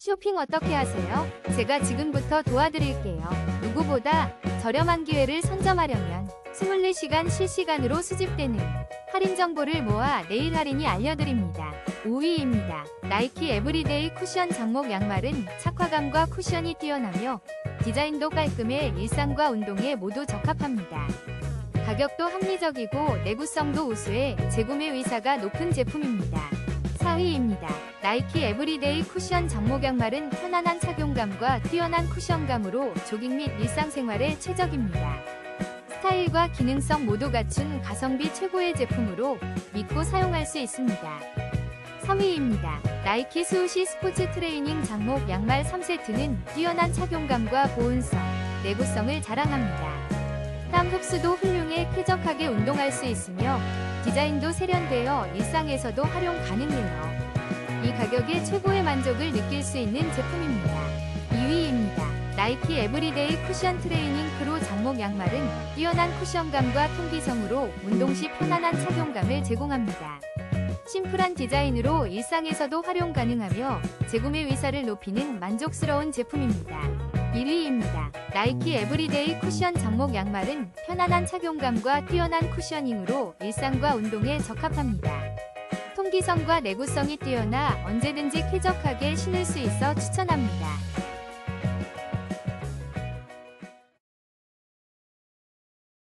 쇼핑 어떻게 하세요? 제가 지금부터 도와드릴게요. 누구보다 저렴한 기회를 선점하려면 24시간 실시간으로 수집되는 할인 정보를 모아 내일 할인이 알려드립니다. 5위입니다. 나이키 에브리데이 쿠션 장목 양말은 착화감과 쿠션이 뛰어나며 디자인도 깔끔해 일상과 운동에 모두 적합합니다. 가격도 합리적이고 내구성도 우수해 재구매 의사가 높은 제품입니다. 4위입니다. 나이키 에브리데이 쿠션 장목 양말은 편안한 착용감과 뛰어난 쿠션감으로 조깅 및 일상생활에 최적입니다. 스타일과 기능성 모두 갖춘 가성비 최고의 제품으로 믿고 사용할 수 있습니다. 3위입니다. 나이키 스우시 스포츠 트레이닝 장목 양말 3세트는 뛰어난 착용감과 보온성, 내구성을 자랑합니다. 땀 흡수도 훌륭해 쾌적하게 운동할 수 있으며 디자인도 세련되어 일상에서도 활용 가능해요. 이 가격에 최고의 만족을 느낄 수 있는 제품입니다. 2위입니다. 나이키 에브리데이 쿠션 트레이닝 프로 장목 양말은 뛰어난 쿠션감과 통기성으로 운동 시 편안한 착용감을 제공합니다. 심플한 디자인으로 일상에서도 활용 가능하며 재구매 의사를 높이는 만족스러운 제품입니다. 1위입니다. 나이키 에브리데이 쿠션 장목 양말은 편안한 착용감과 뛰어난 쿠셔닝으로 일상과 운동에 적합합니다. 통기성과 내구성이 뛰어나 언제든지 쾌적하게 신을 수 있어 추천합니다.